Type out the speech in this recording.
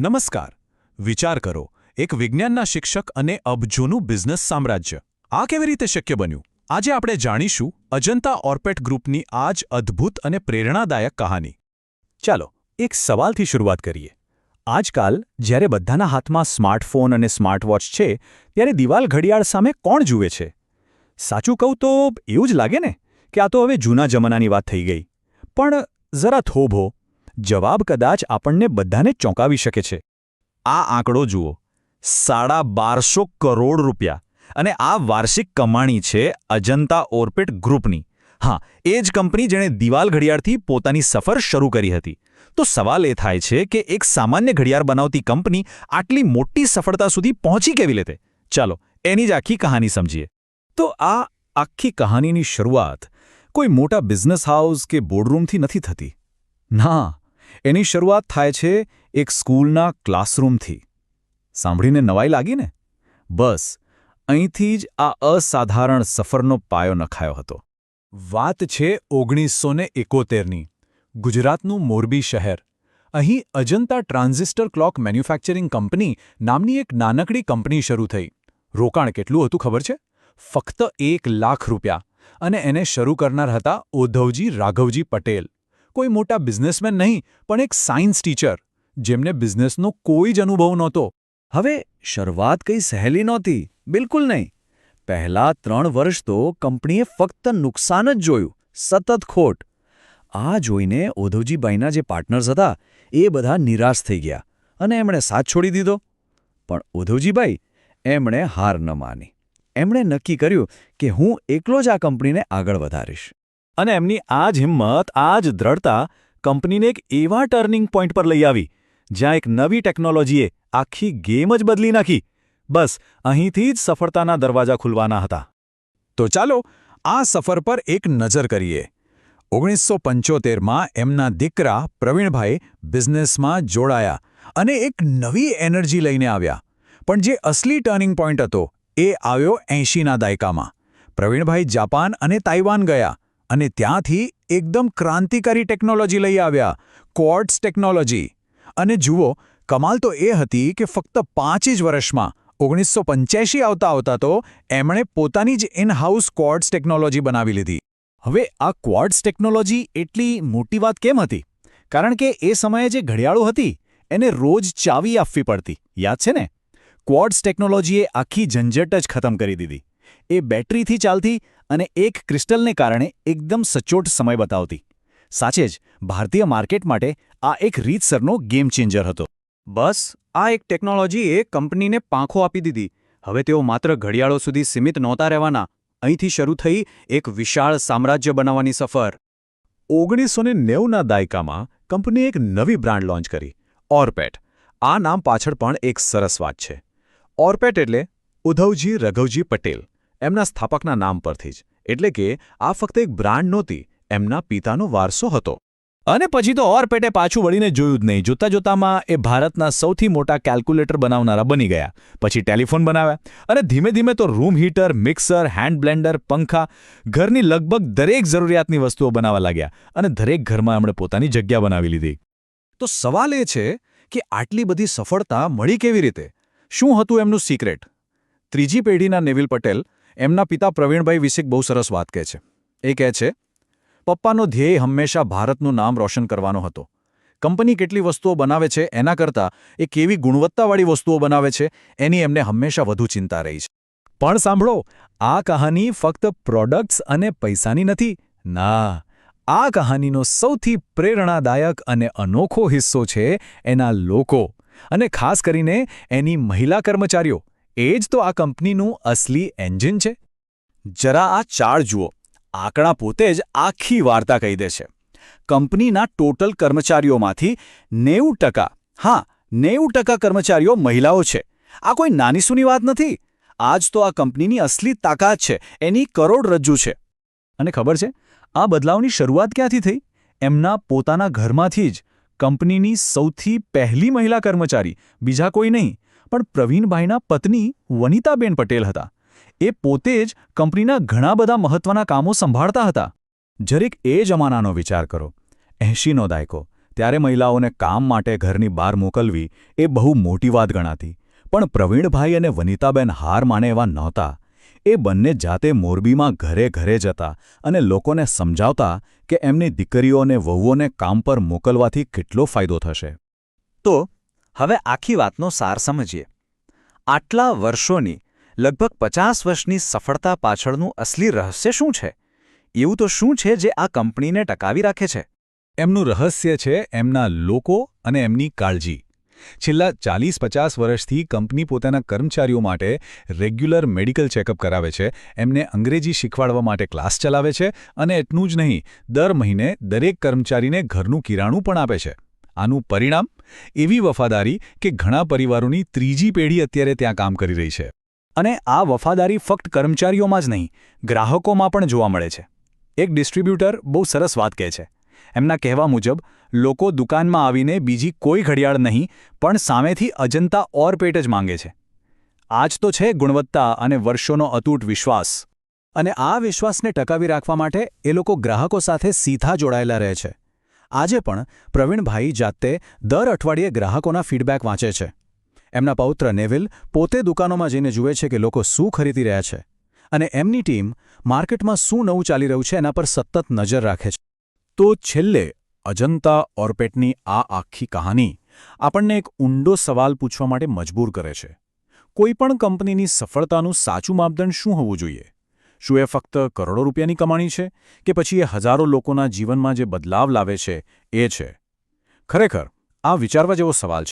નમસ્કાર. વિચાર કરો, એક વિજ્ઞાનના શિક્ષક અને અબજોનું બિઝનેસ સામ્રાજ્ય. આ કેવી રીતે શક્ય બન્યું? આજે આપણે જાણીશું અજંતા ઓર્પેટ ગ્રુપની આ જ અદ્ભુત અને પ્રેરણાદાયક કહાની. ચાલો, એક સવાલથી શરૂઆત કરીએ. આજકાલ, જ્યારે બધાના હાથમાં સ્માર્ટફોન અને સ્માર્ટવોચ છે, ત્યારે દિવાલ ઘડિયાળ સામે કોણ જુએ છે? સાચું કહું તો એવું જ લાગે ને, કે આ તો હવે જૂના જમાનાની વાત થઈ ગઈ. પણ, જરા થોભો જવાબ કદાચ આપણને બધાને ચોંકાવી શકે છે. આ આંકડો જુઓ. સાડા બારસો કરોડ રૂપિયા. અને આ વાર્ષિક કમાણી છે અજંતા ઓર્પિટ ગ્રુપની. હા, એ જ કંપની જેણે દિવાલ ઘડિયાળથી પોતાની સફર શરૂ કરી હતી. તો સવાલ એ થાય છે કે એક સામાન્ય ઘડિયાળ બનાવતી કંપની આટલી મોટી સફળતા સુધી પહોંચી કેવી રીતે ચાલો, એની જ આખી કહાની સમજીએ. તો આ આખી કહાનીની શરૂઆત કોઈ મોટા બિઝનેસ હાઉસ કે બોર્ડરૂમથી નથી થતી. ના એની શરૂઆત થાય છે એક સ્કૂલના ક્લાસરૂમથી. સાંભળીને નવાઈ લાગી ને બસ, અહીંથી જ આ અસાધારણ સફરનો પાયો નખાયો હતો. વાત છે ઓગણીસો ને એકોતેરની. ગુજરાતનું મોરબી શહેર. અહીં Ajanta transistor clock manufacturing company નામની એક નાનકડી કંપની શરૂ થઈ. રોકાણ કેટલું હતું ખબર છે? ફક્ત એક લાખ રૂપિયા. અને એને શરૂ કરનાર હતા ઓધવજી રાઘવજી પટેલ. કોઈ મોટા બિઝનેસમેન નહીં, પણ એક સાયન્સ ટીચર, જેમને બિઝનેસનો કોઈ જ અનુભવ નહોતો. હવે શરૂઆત કંઈ સહેલી નહોતી, બિલકુલ નહીં. પહેલા ત્રણ વર્ષ તો કંપનીએ ફક્ત નુકસાન જ જોયું, સતત ખોટ. આ જોઈને ઉદ્ધવજીભાઈના જે પાર્ટનર્સ હતા, એ બધા નિરાશ થઈ ગયા અને એમણે સાથ છોડી દીધો. પણ ઉદ્ધવજીભાઈ એમણે હાર ન માની. એમણે નક્કી કર્યું કે હું એકલો જ આ કંપનીને આગળ વધારીશ. અને એમની આ જ હિંમત, આ જ દ્રઢતા કંપનીને એક એવા ટર્નિંગ પોઈન્ટ પર લઈ આવી, જ્યાં એક નવી ટેકનોલોજીએ આખી ગેમ જ બદલી નાખી. બસ, અહીંથી જ સફળતાના દરવાજા ખુલવાના હતા. તો ચાલો, આ સફર પર એક નજર કરીએ. ઓગણીસો પંચોતેરમાં એમના દીકરા પ્રવીણભાઈ બિઝનેસમાં જોડાયા અને એક નવી એનર્જી લઈને આવ્યા. પણ જે અસલી ટર્નિંગ પોઈન્ટ હતો, એ આવ્યો એંશીના દાયકામાં. પ્રવીણભાઈ જાપાન અને તાઇવાન ગયા. અને ત્યાંથી એકદમ ક્રાંતિકારી ટેકનોલોજી લઈ આવ્યા, ક્વોર્ટ્સ ટેકનોલોજી. અને જુઓ, કમાલ તો એ હતી કે ફક્ત પાંચ જ વર્ષમાં, ઓગણીસો પંચ્યાસી આવતા આવતા તો એમણે પોતાની જ ઇન હાઉસ ક્વોર્ટ્સ ટેકનોલોજી બનાવી લીધી. હવે આ ક્વોર્ટ્સ ટેકનોલોજી એટલી મોટી વાત કેમ હતી? કારણ કે એ સમયે જે ઘડિયાળો હતી, એને રોજ ચાવી આપવી પડતી. યાદ છે ને? ક્વોર્ટ્સ ટેકનોલોજીએ આખી ઝંઝટ જ ખતમ કરી દીધી. એ બેટરીથી ચાલતી અને એક ક્રિસ્ટલને કારણે એકદમ સચોટ સમય બતાવતી. સાચે જ, ભારતીય માર્કેટ માટે આ એક રીતસરનો ગેમ ચેન્જર હતો. બસ, આ એક ટેકનોલોજીએ કંપનીને પાંખો આપી દીધી. હવે તેઓ માત્ર ઘડિયાળો સુધી સીમિત નહોતા રહેવાના. અહીંથી શરૂ થઈ એક વિશાળ સામ્રાજ્ય બનાવવાની સફર. ઓગણીસો ને નેવુંના દાયકામાં કંપનીએ એક નવી બ્રાન્ડ લોન્ચ કરી, ઓર્પેટ. આ નામ પાછળ પણ એક સરસ વાત છે. ઓર્પેટ એટલે ઉધવજી રઘવજી પટેલ. એમના સ્થાપકના નામ પરથી જ. એટલે કે, આ ફક્ત એક બ્રાન્ડ નહોતી, એમના પિતાનો વારસો હતો. અને પછી તો ઓર પેટે પાછું વળીને જોયું જ નહીં. જોતા જોતામાં એ ભારતના સૌથી મોટા કેલ્ક્યુલેટર બનાવનારા બની ગયા. પછી ટેલિફોન બનાવ્યા અને ધીમે ધીમે તો room heater, mixer, hand blender, પંખા, ઘરની લગભગ દરેક જરૂરિયાતની વસ્તુઓ બનાવવા લાગ્યા અને દરેક ઘરમાં એમણે પોતાની જગ્યા બનાવી લીધી. તો સવાલ એ છે કે આટલી બધી સફળતા મળી કેવી રીતે? શું હતું એમનું સિક્રેટ ત્રીજી પેઢીના નેવિલ પટેલ એમના પિતા પ્રવીણભાઈ વિશે બહુ સરસ વાત કહે છે. એ કહે છે, પપ્પાનો ધ્યેય હંમેશા ભારતનું નામ રોશન કરવાનો હતો. કંપની કેટલી વસ્તુઓ બનાવે છે એના કરતાં એ કેવી ગુણવત્તાવાળી વસ્તુઓ બનાવે છે એની એમને હંમેશા વધુ ચિંતા રહી છે. પણ સાંભળો, આ કહાની ફક્ત પ્રોડક્ટ્સ અને પૈસાની નથી. ના, આ કહાનીનો સૌથી પ્રેરણાદાયક અને અનોખો હિસ્સો છે એના લોકો. અને ખાસ કરીને એની મહિલા કર્મચારીઓ. એ જ તો આ કંપનીનું અસલી એન્જિન છે. જરા આ ચાર્ટ જુઓ. આંકડા પોતે જ આખી વાર્તા કહી દે છે. કંપનીના ટોટલ કર્મચારીઓમાંથી નેવું ટકા, હા, નેવું ટકા કર્મચારીઓ મહિલાઓ છે. આ કોઈ નાની સૂની વાત નથી. આજ તો આ કંપનીની અસલી તાકાત છે. એની કરોડરજ્જુ છે. અને ખબર છે, આ બદલાવની શરૂઆત ક્યાંથી થઈ? એમના પોતાના ઘરમાંથી જ. કંપનીની સૌથી પહેલી મહિલા કર્મચારી, બીજા કોઈ નહીં. પણ પ્રવીણભાઈના પત્ની વનિતાબેન પટેલ હતા. એ પોતે જ કંપનીના ઘણા બધા મહત્વના કામો સંભાળતા હતા. જરીક એ જમાનાનો વિચાર કરો. એંશીનો દાયકો. ત્યારે મહિલાઓને કામ માટે ઘરની બહાર મોકલવી એ બહુ મોટી વાત ગણાતી. પણ પ્રવીણભાઈ અને વનિતાબેન હાર માને એવા નહોતા. એ બંને જાતે મોરબીમાં ઘરે ઘરે જતા અને લોકોને સમજાવતા કે એમની દીકરીઓને વહુઓને કામ પર મોકલવાથી કેટલો ફાયદો થશે. તો હવે આખી વાતનો સાર સમજીએ. આટલા વર્ષોની, લગભગ પચાસ વર્ષની સફળતા પાછળનું અસલી રહસ્ય શું છે? એવું તો શું છે જે આ કંપનીને ટકાવી રાખે છે? એમનું રહસ્ય છે એમના લોકો અને એમની કાળજી. છેલ્લા ચાલીસ પચાસ વર્ષથી કંપની પોતાના કર્મચારીઓ માટે રેગ્યુલર મેડિકલ ચેકઅપ કરાવે છે, એમને અંગ્રેજી શીખવાડવા માટે ક્લાસ ચલાવે છે અને એટલું જ નહીં, દર મહિને દરેક કર્મચારીને ઘરનું કિરાણું પણ આપે છે. આનું પરિણામ? એવી વફાદારી કે ઘણા પરિવારોની ત્રીજી પેઢી અત્યારે ત્યાં કામ કરી રહી છે. અને આ વફાદારી ફક્ત કર્મચારીઓમાં જ નહીં, ગ્રાહકોમાં પણ જોવા મળે છે. એક ડિસ્ટ્રીબ્યુટર બહુ સરસ વાત કહે છે. એમના કહેવા મુજબ, લોકો દુકાનમાં આવીને બીજી કોઈ ઘડિયાળ નહીં, પણ સામેથી અજંતા ઓરપેટ જ માંગે છે. આ જ તો છે ગુણવત્તા અને વર્ષોનો અતૂટ વિશ્વાસ. અને આ વિશ્વાસને ટકાવી રાખવા માટે એ લોકો ગ્રાહકો સાથે સીધા જોડાયેલા રહે છે. આજે પણ પ્રવીણભાઈ જાતે દર અઠવાડિયે ગ્રાહકોના ફીડબેક વાંચે છે. એમના પૌત્ર નેવિલ પોતે દુકાનોમાં જઈને જુએ છે કે લોકો શું ખરીદી રહ્યા છે અને એમની ટીમ માર્કેટમાં શું નવું ચાલી રહ્યું છે એના પર સતત નજર રાખે છે. તો છેલ્લે અજંતા ઓર્પેટની આ આખી કહાની આપણને એક ઊંડો સવાલ પૂછવા માટે મજબૂર કરે છે. કોઈપણ કંપનીની સફળતાનું સાચું માપદંડ શું હોવું જોઈએ? શું એ ફક્ત કરોડો રૂપિયાની કમાણી છે કે પછી એ હજારો લોકોના જીવનમાં જે બદલાવ લાવે છે એ છે? ખરેખર, આ વિચારવા જેવો સવાલ છે.